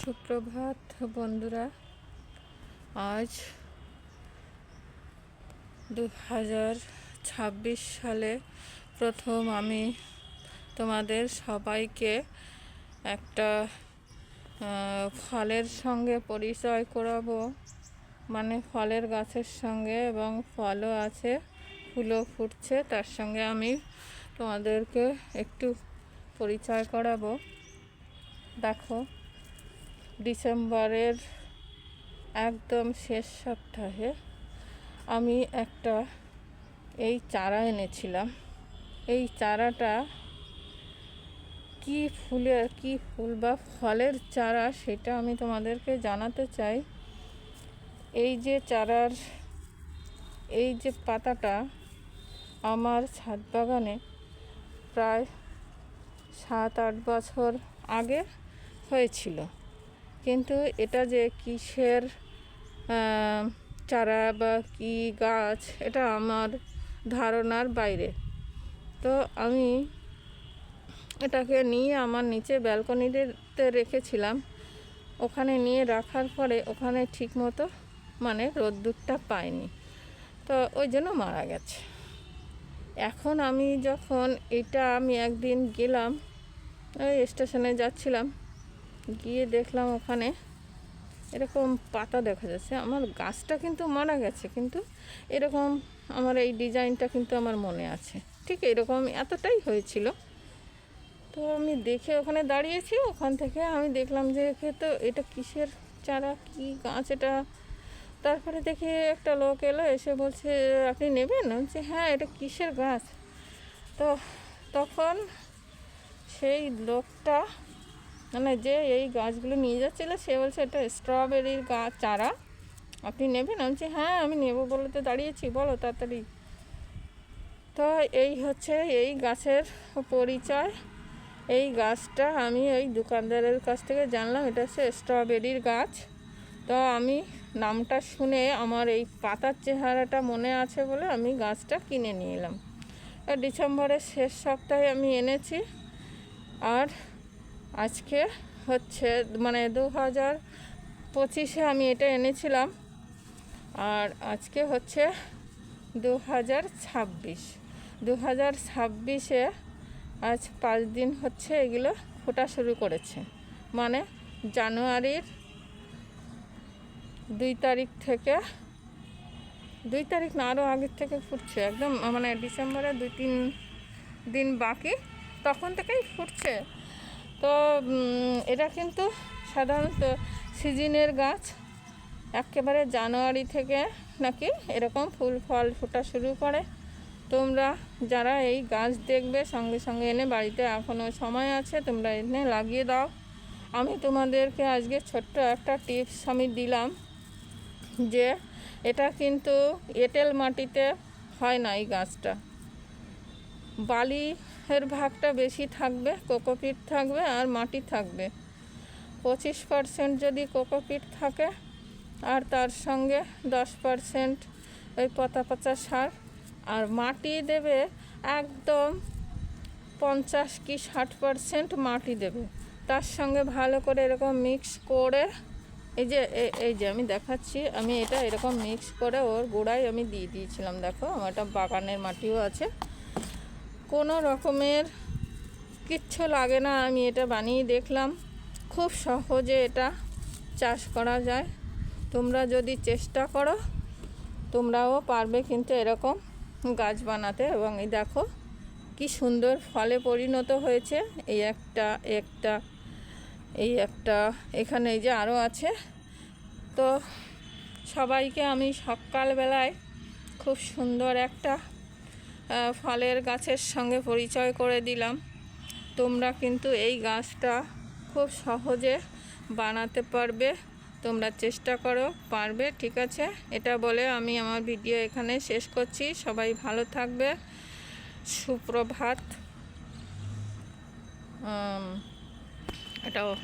সুপ্রভাত বন্ধুরা। আজ দু হাজার ছাব্বিশ সালে প্রথম আমি তোমাদের সবাইকে একটা ফলের সঙ্গে পরিচয় করাবো। মানে ফলের গাছের সঙ্গে এবং ফলও আছে, ফুলও ফুটছে, তার সঙ্গে আমি তোমাদেরকে একটু পরিচয় করাবো। দেখো ডিসেম্বরের একদম শেষ সপ্তাহে আমি একটা এই চারা এনেছিলাম। এই চারাটা কি ফুলের কি ফুল বা ফলের চারা সেটা আমি তোমাদেরকে জানাতে চাই। এই যে চারার, এই যে পাতাটা আমার ছাদ বাগানে প্রায় সাত আট বছর আগে হয়েছিল। কিন্তু এটা যে কিসের চারা বা কি গাছ, এটা আমার ধারণার বাইরে। তো আমি এটাকে নিয়ে আমার নিচে ব্যালকনিতে রেখেছিলাম। ওখানে নিয়ে রাখার পরে ওখানে ঠিকমতো মানে রোদ্দুরটা পাইনি। তো ওই জন্য মারা গেছে। এখন আমি যখন এটা আমি একদিন গেলাম, ওই স্টেশনে যাচ্ছিলাম গিয়ে দেখলাম ওখানে এরকম পাতা দেখা যাচ্ছে। আমার গাছটা কিন্তু মারা গেছে, কিন্তু এরকম আমার এই ডিজাইনটা কিন্তু আমার মনে আছে। ঠিক এরকম এতটাই হয়েছিল। তো আমি দেখে ওখানে দাঁড়িয়েছি, ওখান থেকে আমি দেখলাম যে একে তো এটা কিসের চারা, কি গাছ এটা? তারপরে দেখি একটা লোক এলো, এসে বলছে, আপনি নেবেন? যে হ্যাঁ এটা কিসের গাছ? তো তখন সেই লোকটা মানে যে এই গাছগুলো নিয়ে যাচ্ছিল, সে বলছে, এটা স্ট্রবেরির গাছ, চারা। আপনি নেবেন? আমি বলছি হ্যাঁ আমি নেব বলে তো দাঁড়িয়েছি, বলো তাড়াতাড়ি। তো এই হচ্ছে এই গাছের পরিচয়। এই গাছটা আমি ওই দোকানদারের কাছ থেকে জানলাম, এটা হচ্ছে স্ট্রবেরির গাছ। তো আমি নামটা শুনে আমার এই পাতার চেহারাটা মনে আছে বলে আমি গাছটা কিনে নিয়ে এলাম। ডিসেম্বরের শেষ সপ্তাহে আমি এনেছি। আর আজকে হচ্ছে মানে দু হাজার পঁচিশে আমি এটা এনেছিলাম। আর আজকে হচ্ছে দু হাজার ছাব্বিশ। দু হাজার ছাব্বিশে আজ পাঁচ দিন হচ্ছে এগুলো ফোটা শুরু করেছে। মানে জানুয়ারির দুই তারিখ থেকে, দুই তারিখ না, আরও আগের থেকে ফুটছে। একদম মানে ডিসেম্বরে দুই তিন দিন বাকি, তখন থেকেই ফুটছে। তো এটা কিন্তু সাধারণত সিজনের গাছ, একেবারে জানুয়ারি থেকে নাকি এরকম ফুল, ফল ফোটা শুরু করে। তোমরা যারা এই গাছ দেখবে, সঙ্গে সঙ্গে এনে বাড়িতে এখনও সময় আছে, তোমরা এনে লাগিয়ে দাও। আমি তোমাদেরকে আজকে ছোট্ট একটা টিপস আমি দিলাম যে, এটা কিন্তু এঁটেল মাটিতে হয় না এই গাছটা। বালির ভাগটা বেশি থাকবে কোকোপিট থাকবে আর মাটি থাকবে। পঁচিশ পার্সেন্ট যদি কোকোপিট থাকে আর তার সঙ্গে দশ পার্সেন্ট ওই পচা পচা সার আর মাটি দেবে একদম পঞ্চাশ কি ষাট পার্সেন্ট মাটি দেবে। তার সঙ্গে ভালো করে এরকম মিক্স করে, এই যে এই যে আমি দেখাচ্ছি, আমি এটা এরকম মিক্স করে ওর গোড়ায় আমি দিয়ে দিয়েছিলাম, দেখো, আমার একটা বাগানের মাটিও আছে। কোনো রকমের কিচ্ছু লাগে না, আমি এটা বানিয়ে দেখলাম। খুব সহজে এটা চাষ করা যায়। তোমরা যদি চেষ্টা করো, তোমরাও পারবে কিন্তু এরকম গাছ বানাতে। এবং এই দেখো, কি সুন্দর ফলে পরিণত হয়েছে। এই একটা একটা, এই একটা, এখানে এই যে আরও আছে। তো সবাইকে আমি সকালবেলায় খুব সুন্দর একটা ফলের গাছের সঙ্গে পরিচয় করে দিলাম। তোমরা কিন্তু এই গাছটা খুব সহজে বানাতে পারবে। তোমরা চেষ্টা করো, পারবে, ঠিক আছে? এটা বলে আমি আমার ভিডিও এখানে শেষ করছি। সবাই ভালো থাকবে। সুপ্রভাত। এটাও